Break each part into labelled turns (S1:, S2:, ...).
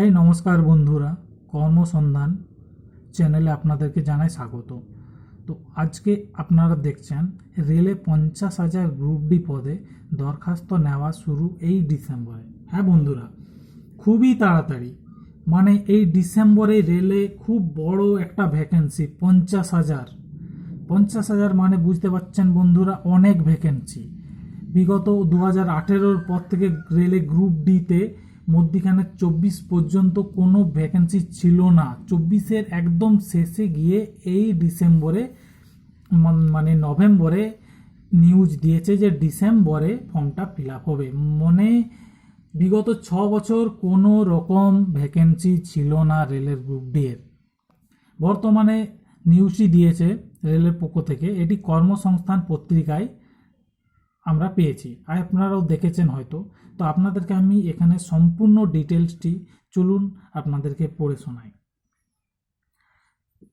S1: এই নমস্কার বন্ধুরা, কর্মসন্ধান চ্যানেলে আপনাদেরকে জানাই স্বাগত। তো আজকে আপনারা দেখছেন, রেলে পঞ্চাশ হাজার গ্রুপ ডি পদে দরখাস্ত নেওয়া শুরু এই ডিসেম্বরে। হ্যাঁ বন্ধুরা, খুবই তাড়াতাড়ি। মানে এই ডিসেম্বরে রেলে খুব বড় একটা ভ্যাকেন্সি পঞ্চাশ হাজার। পঞ্চাশ হাজার মানে বুঝতে পারছেন বন্ধুরা, অনেক ভ্যাকেন্সি বিগত দু হাজার আঠেরোর পর থেকে রেলে গ্রুপ ডিতে মধ্যিখানে চব্বিশ পর্যন্ত কোনো ভ্যাকেন্সি ছিল না। চব্বিশের একদম শেষে গিয়ে এই ডিসেম্বরে মানে নভেম্বরে নিউজ দিয়েছে যে ডিসেম্বরে ফর্মটা ফিল আপ হবে। মনে বিগত ছ বছর কোনো রকম ভ্যাকেন্সি ছিল না রেলের গ্রুপ ডি এর। বর্তমানে নিউজটি দিয়েছে রেলের পক্ষ থেকে। এটি কর্মসংস্থান পত্রিকায় আমরা পেয়েছি। আর আপনারাও দেখেছেন হয়তো। তো আপনাদেরকে আমি এখানে সম্পূর্ণ ডিটেলসটি চলুন আপনাদেরকে পড়ে শোনাই।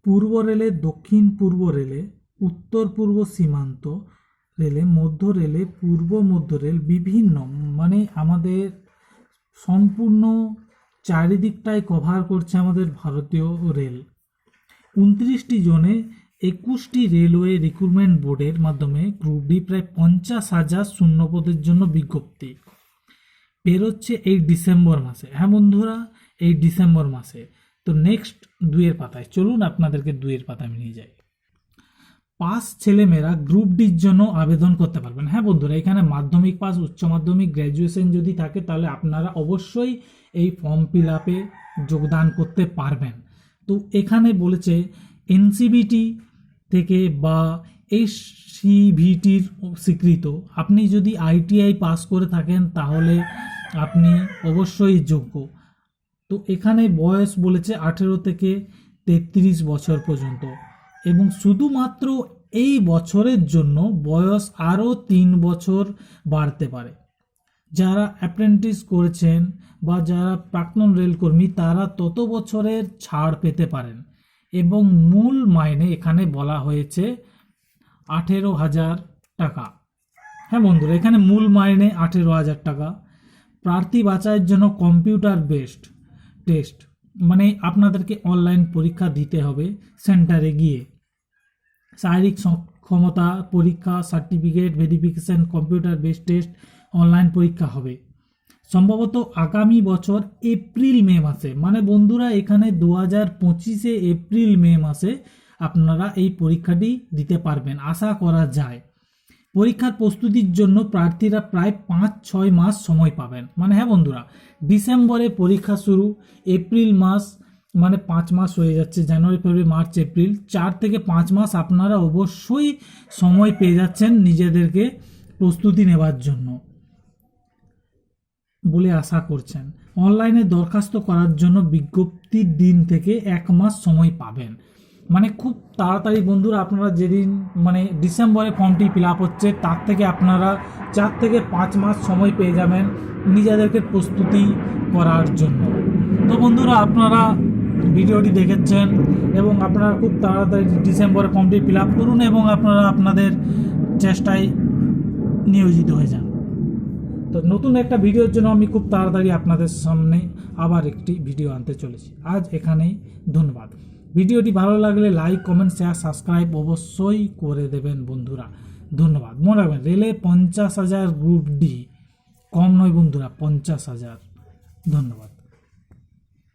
S1: পূর্ব রেলে, দক্ষিণ পূর্ব রেলে, উত্তর পূর্ব সীমান্ত রেলে, মধ্য রেলে, পূর্ব মধ্য রেল বিভিন্ন মানে আমাদের সম্পূর্ণ চারিদিকটাই কভার করছে আমাদের ভারতীয় রেল। উনত্রিশটি জনে একুশটি রেলওয়ে রিক্রুটমেন্ট বোর্ডের মাধ্যমে গ্রুপ ডি প্রায় পঞ্চাশ হাজার শূন্যপদের জন্য বিজ্ঞপ্তি। বেরোচ্ছে এই ডিসেম্বর মাসে। হ্যাঁ বন্ধুরা, এই ডিসেম্বর মাসে। তো নেক্সট দুইয়ের পাতায়। চলুন আপনাদেরকে দুইয়ের পাতায় নিয়ে যাই। পাস ছেলেমেয়েরা গ্রুপ ডির জন্য আবেদন করতে পারবেন। হ্যাঁ বন্ধুরা, এখানে মাধ্যমিক পাস, উচ্চ মাধ্যমিক, গ্র্যাজুয়েশন যদি থাকে, তাহলে আপনারা অবশ্যই এই ফর্ম ফিল আপে যোগদান করতে পারবেন। তো এখানে বলেছে, এনসিবিটি থেকে বা এসসিভিটির স্বীকৃত। আপনি যদি আইটিআই পাস করে থাকেন, তাহলে আপনি অবশ্যই যোগ্য। তো এখানে বয়স বলেছে আঠেরো থেকে তেত্রিশ বছর পর্যন্ত। এবং শুধুমাত্র এই বছরের জন্য বয়স আরও তিন বছর বাড়তে পারে। যারা অ্যাপ্রেন্টিস করেছেন বা যারা প্রাক্তন রেলকর্মী, তারা তত বছরের ছাড় পেতে পারেন। এবং মূল মাইনে এখানে বলা হয়েছে আঠেরো হাজার টাকা। হ্যাঁ বন্ধুরা, এখানে মূল মাইনে আঠেরো হাজার টাকা। প্রার্থী বাছাইয়ের জন্য কম্পিউটার বেসড টেস্ট মানে আপনাদেরকে অনলাইন পরীক্ষা দিতে হবে সেন্টারে গিয়ে। শারীরিক সক্ষমতা পরীক্ষা, certificate, verification, computer based test, online পরীক্ষা হবে। সম্ভবত আগামী বছর এপ্রিল, মে মাসে। মানে বন্ধুরা, এখানে দু হাজার পঁচিশে এপ্রিল, মে মাসে আপনারা এই পরীক্ষাটি দিতে পারবেন, আশা করা যায়। পরীক্ষার প্রস্তুতির জন্য প্রার্থীরা প্রায় পাঁচ, ছয় মাস সময় পাবেন। মানে হ্যাঁ বন্ধুরা, ডিসেম্বরে পরীক্ষা শুরু, এপ্রিল মাস মানে পাঁচ মাস হয়ে যাচ্ছে, জানুয়ারি, ফেব্রুয়ারি, মার্চ, এপ্রিল। চার থেকে পাঁচ মাস আপনারা অবশ্যই সময় পেয়ে যাচ্ছেন নিজেদেরকে প্রস্তুতি নেবার জন্য। বলে আশা করছেন। অনলাইনে দরখাস্ত করার জন্য বিজ্ঞপ্তির দিন থেকে এক মাস সময় পাবেন। মানে খুব তাড়াতাড়ি বন্ধুরা, আপনারা যেদিন মানে ডিসেম্বরে ফর্মটি ফিল আপ হচ্ছে, তার থেকে আপনারা চার থেকে পাঁচ মাস সময় পেয়ে যাবেন নিজেদেরকে প্রস্তুতি করার জন্য। তো বন্ধুরা, আপনারা ভিডিওটি দেখেছেন এবং আপনারা খুব তাড়াতাড়ি ডিসেম্বরে ফর্মটি ফিল আপ করুন এবং আপনারা আপনাদের চেষ্টায় নিয়োজিত হয়ে যান। তো নতুন একটা ভিডিওর জন্য আমি খুব তাড়াতাড়ি আপনাদের সামনে আবার একটি ভিডিও আনতে চলেছি। আজ এখানেই ধন্যবাদ। ভিডিওটি ভালো লাগলে লাইক, কমেন্ট, শেয়ার, সাবস্ক্রাইব অবশ্যই করে দেবেন বন্ধুরা। ধন্যবাদ। মনে রাখবেন, রেলে পঞ্চাশ হাজার গ্রুপ ডি, কম নয় বন্ধুরা, পঞ্চাশ হাজার। ধন্যবাদ।